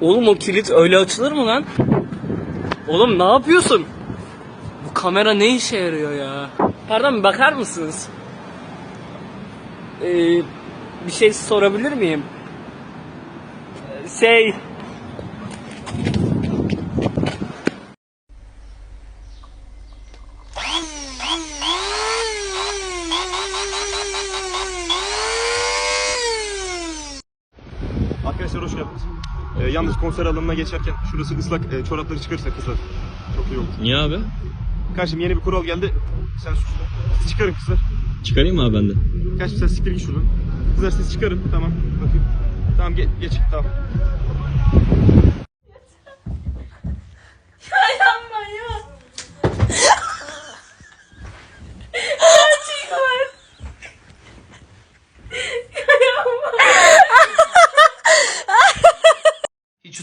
Oğlum o kilit öyle açılır mı lan? Oğlum ne yapıyorsun? Bu kamera ne işe yarıyor ya? Pardon bakar mısınız? Ee, bir şey sorabilir miyim? Ee, Şey... Arkadaşlar hoş geldiniz. Ee, yalnız konser alanına geçerken şurası ıslak e, çorapları çıkarırsa kızlar. Çok iyi olur. Niye abi? Kardeşim yeni bir kural geldi. Sen sus. Siz çıkarın kızlar. Çıkarayım mı abi ben de? Kardeşim sen siktir git şuradan. Kızlar siz çıkarın. Tamam. Bakayım. Tamam ge- geç. Tamam.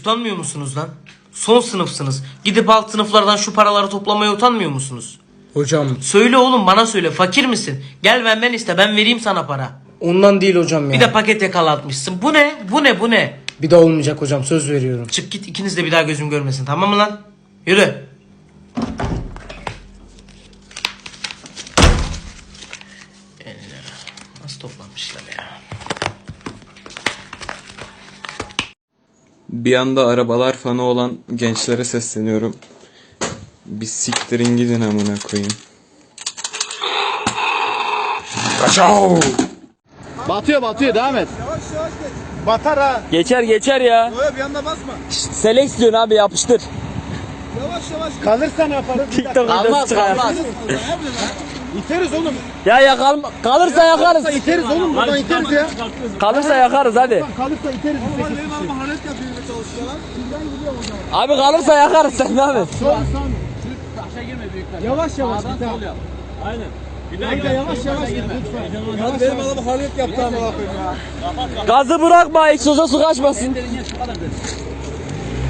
Utanmıyor musunuz lan? Son sınıfsınız. Gidip alt sınıflardan şu paraları toplamaya utanmıyor musunuz? Hocam Söyle oğlum bana söyle fakir misin? Gel benden iste ben vereyim sana para. ondan değil hocam ya. Bir de paket yakalatmışsın. Bu ne? Bu ne? Bu ne? bir de olmayacak hocam söz veriyorum. Çık git ikiniz de bir daha gözüm görmesin tamam mı lan? Yürü. Bir anda arabalar fanı olan gençlere sesleniyorum. Bir siktirin gidin amına koyayım. Batıyor batıyor devam et. Geçer geçer ya. Böyle bir anda basma. Seleksiyon abi yapıştır. Yavaş yavaş. Kalırsan yaparız. TikTok videosu çıkar. İteriz oğlum. Ya yakal kalırsa yakarız. İteriz oğlum buradan iteriz ya. Kalırsa yakarız hadi. Kalırsa iteriz. Abi Abi kalırsa yakarız sen ne yapıyorsun? Yavaş yavaş git ha. Aynen. Kanka yavaş yavaş git lütfen. Yavaş benim adam halet yaptı ama bakayım ya. Gazı bırakma egzoza su kaçmasın.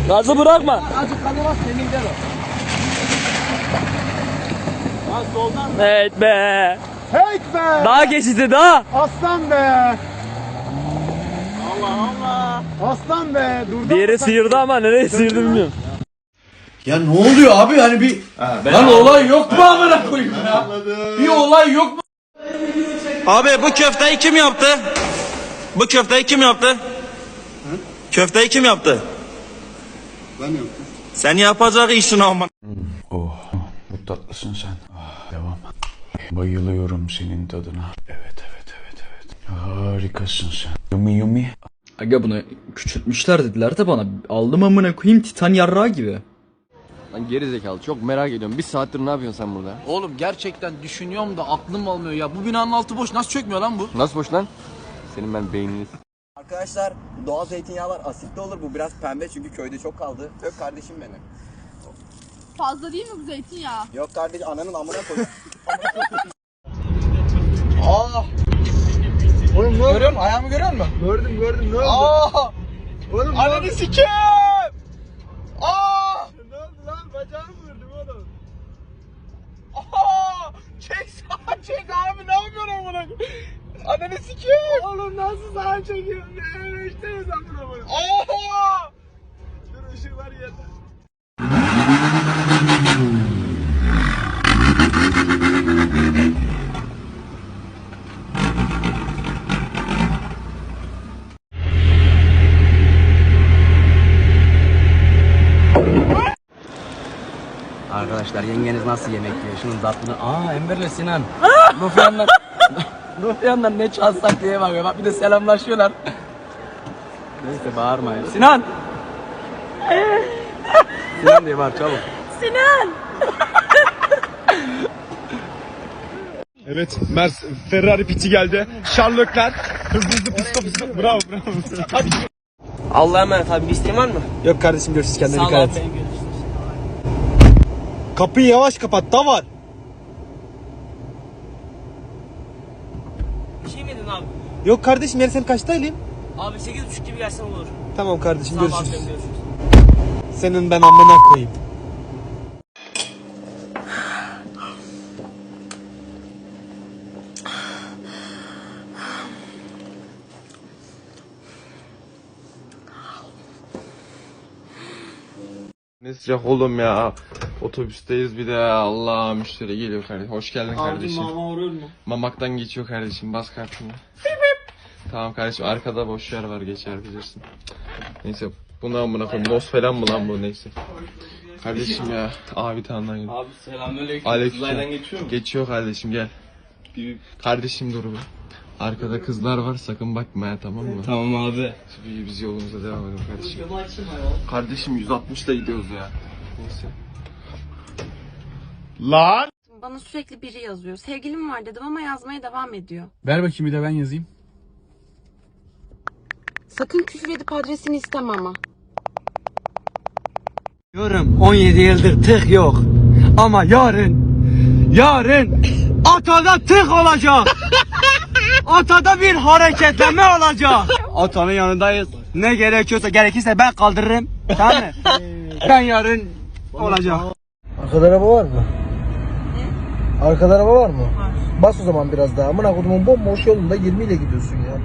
Gazı bırakma. Azıcık kanı bas kendin gider o. Evet be. Hey be! Daha geçidi daha. Aslan be! Allah Allah! Aslan be! Durdu. Diğeri sıyırdı ama nereye sıyırdı bilmiyorum. Ya ne oluyor abi yani bir Lan olay yok mu amına koyayım ya? Bir olay yok mu? Abi bu köfteyi kim yaptı? Bu köfteyi kim yaptı? Köfteyi kim yaptı? Ben yaptım. Sen yapacak işin ama. Oh, bu tatlısın sen. Ah, devam. Bayılıyorum senin tadına. Evet. Harikasın sen. Yumi yumi. Aga bunu küçültmüşler dediler de bana. Aldım amına koyayım titan yarrağı gibi. Lan geri zekalı çok merak ediyorum. Bir saattir ne yapıyorsun sen burada? Oğlum gerçekten düşünüyorum da aklım almıyor ya. Bu binanın altı boş. Nasıl çökmüyor lan bu? Nasıl boş lan? Senin ben beynini Arkadaşlar doğal zeytinyağlar asitli olur. Bu biraz pembe çünkü köyde çok kaldı. Öp kardeşim benim. Fazla değil mi bu zeytinyağı? Yok kardeş ananın amına koy. Oğlum ne Görüyor musun? Ayağımı görüyor musun? Gördüm gördüm. Ne oldu? Aa! Oğlum Ananı sikeyim! Aa! Ne oldu lan? Bacağımı vurdum oğlum. Aa! Çek sağa çek abi ne yapıyorsun amına? Ananı sikeyim! Oğlum nasıl sağa çekiyorsun? Ne öyle işteyiz amına koyayım. Aa! Dur ışıklar yerler. Arkadaşlar yengeniz nasıl yemek yiyor? Şunun tatlını. Aa Enver'le Sinan. Rufyanlar. Rufyanlar ne çalsak diye bakıyor. Bak bir de selamlaşıyorlar. Neyse bağırmayın. Sinan. Sinan diye bağır çabuk. Evet. Mers Ferrari piti geldi. Sherlockler. Hızlı hızlı pıska pıska. Bravo bravo. Hadi. Allah'a emanet abi bir isteğin var mı? Yok kardeşim görüşürüz kendine Sağ ol dikkat abi et. görüşürüz. Kapıyı yavaş kapat da var. Bir şey mi yedin abi? Yok kardeşim yarın sen kaçta alayım? Abi 8.30 gibi gelsen olur. Tamam kardeşim ol abi görüşürüz. Senin ben amına koyayım. Ne sıcak oğlum ya. Otobüsteyiz bir de Allah müşteri geliyor kardeşim. Hoş geldin kardeşim. mama vuruyor mu? Mamaktan geçiyor kardeşim bas kartını. tamam kardeşim arkada boş yer var geçer bilirsin. Neyse bunu amına koyayım. Nos falan mı lan bu neyse. Kardeşim ya abi tanıdan geliyor. Abi selamünaleyküm. Aleyküm. Kızılay'dan geçiyor mu? Geçiyor kardeşim gel. Kardeşim dur bir. Arkada kızlar var sakın bakma ya tamam mı? Tamam abi. Biz, biz yolumuza devam edelim kardeşim. Kardeşim 160'da gidiyoruz ya. Neyse. Lan! Bana sürekli biri yazıyor. Sevgilim var dedim ama yazmaya devam ediyor. Ver bakayım bir de ben yazayım. Sakın küfür edip adresini isteme ama. Diyorum 17 yıldır tık yok. Ama yarın, yarın atada tık olacak. atada bir hareketleme olacak. Atanın yanındayız. Ne gerekiyorsa gerekirse ben kaldırırım. Tamam mı? ben yarın olacak. Arkada araba var mı? Arkada araba var mı? Var. Bas o zaman biraz daha. Amına kodumun bomboş yolunda 20 ile gidiyorsun ya.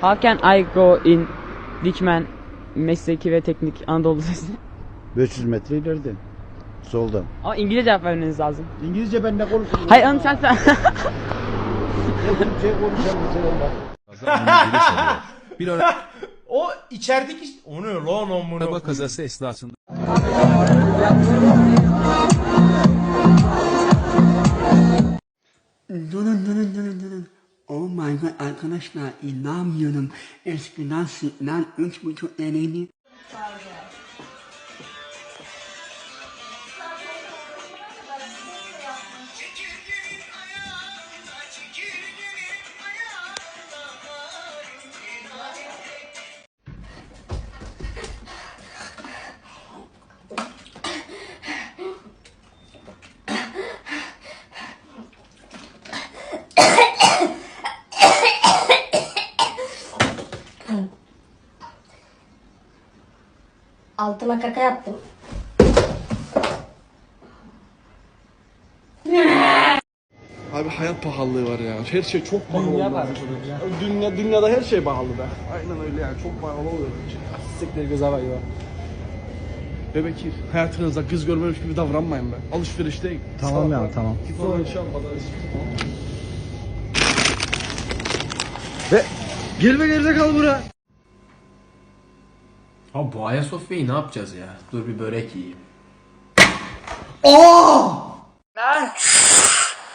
How can I go in Dikmen Mesleki ve Teknik Anadolu Lisesi? 500 metre ileride. Soldan. Ama İngilizce cevap vermeniz lazım. İngilizce ben ne konuşuyorum? Hayır onu sen sen. Türkçe konuşamıyorum. O içerideki o ne lan amına Araba kazası esnasında. Oh my god arkadaşlar inanmıyorum. Eskiden sütler 3,5 liraydı. Altıma kaka yaptım. Abi hayat pahalılığı var ya. Her şey çok pahalı. Dünya var. Dünya, dünyada her şey pahalı be. Aynen öyle yani. Çok pahalı oluyor. Siktir göze bak ya. Bebek hayatınızda kız görmemiş gibi davranmayın be. Alışveriş değil. Tamam ya tamam. Sonra şey yapmadan Ve girme geride kal buraya. Abi bu Ayasofya'yı ne yapacağız ya? Dur bir börek yiyeyim.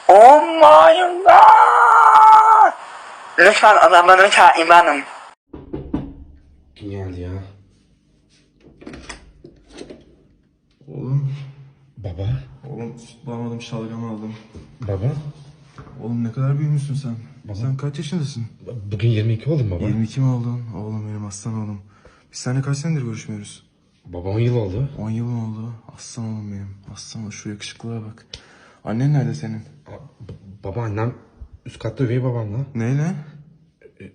Oh my god! Lütfen adamları çağırın benim. Kim geldi ya? Oğlum. Baba. Oğlum süt bağladım şalgam aldım. Baba. Oğlum ne kadar büyümüşsün sen. Sen kaç yaşındasın? Bugün 22 oldum baba. 22 mi oldun? Oğlum benim aslan oğlum. Biz seninle kaç senedir görüşmüyoruz? Baba 10 yıl oldu. 10 yıl mı oldu? Aslan oğlum benim. Aslan oğlum şu yakışıklığa bak. Annen nerede senin? Baba annem üst katta üvey babamla. Neyle?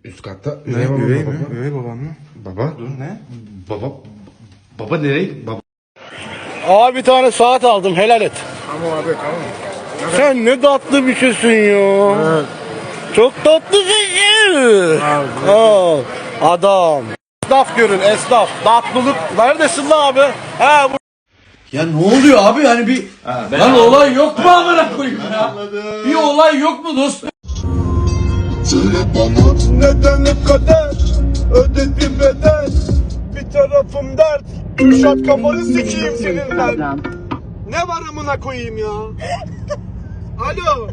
Üst katta Ne? üvey babamla Üvey baba. mi? Üvey baban mı? Baba. Dur ne? Baba. Baba nereye? Baba. Aa bir tane saat aldım helal et. Tamam abi tamam. Sen ne tatlı bir şeysin ya. Çok tatlısın ya. Aa, adam. Esnaf görün esnaf. Tatlılık. Neredesin lan abi? Ha bu. Ya ne oluyor abi hani bir lan olay yok mu amına koyayım ya? Bir olay yok mu dostum? Söyle bana neden ne kadar ödedim bedel Bir tarafım dert Kürşat kafanı sikeyim senin ben Ne var amına koyayım ya Alo